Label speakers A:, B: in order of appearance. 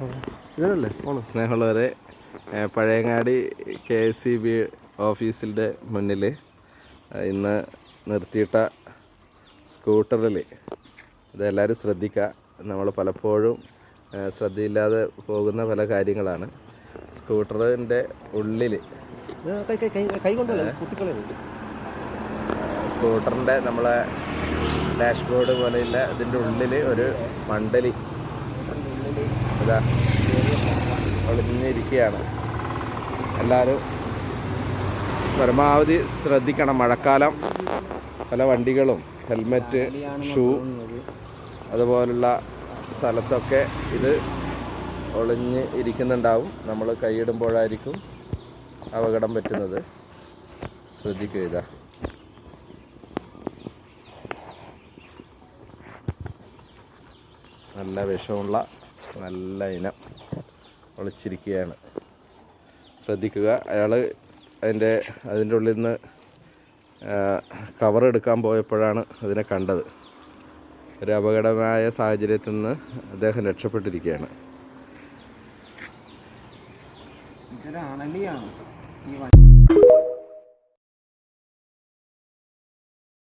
A: ഇതിനല്ലേ
B: സ്നേഹമുള്ളവരെ Pazhayangadi K S C B ഓഫീസിന്റെ മുന്നിൽ ഇന്ന് നിർത്തിയിട്ട സ്കൂട്ടറിൽ ഇതെല്ലാവരും ശ്രദ്ധിക്കുക നമ്മൾ പലപ്പോഴും ശ്രദ്ധയില്ലാതെ പോകുന്ന പല കാര്യങ്ങളാണ്. സ്കൂട്ടറിന്റെ ഉള്ളിൽ സ്കൂട്ടറിന്റെ നമ്മളെ ഡാഷ്ബോർഡ് പോലെയുള്ള ഇതിന്റെ ഉള്ളിൽ ഒരു മണ്ടലി. ഇതാ ഒളിഞ്ഞിരിക്കുകയാണ് എല്ലാവരും പരമാവധി ശ്രദ്ധിക്കണം. മഴക്കാലം പല വണ്ടികളും ഹെൽമെറ്റ് ഷൂ അതുപോലുള്ള സ്ഥലത്തൊക്കെ ഇത് ഒളിഞ്ഞ് ഇരിക്കുന്നുണ്ടാവും. നമ്മൾ കൈയിടുമ്പോഴായിരിക്കും അപകടം പറ്റുന്നത്. ശ്രദ്ധിക്കുക ഇതാ. നല്ല വിഷമുള്ള നല്ല ഇനം ഒളിച്ചിരിക്കുകയാണ്. ശ്രദ്ധിക്കുക അയാൾ അതിന്റെ അതിന്റെ ഉള്ളിൽ നിന്ന് കവർ എടുക്കാൻ പോയപ്പോഴാണ് അതിനെ കണ്ടത്. ഒരു അപകടമായ സാഹചര്യത്തിൽ നിന്ന് അദ്ദേഹം രക്ഷപ്പെട്ടിരിക്കുകയാണ്.
A: ഇതൊരു അണലിയാണ് ഈ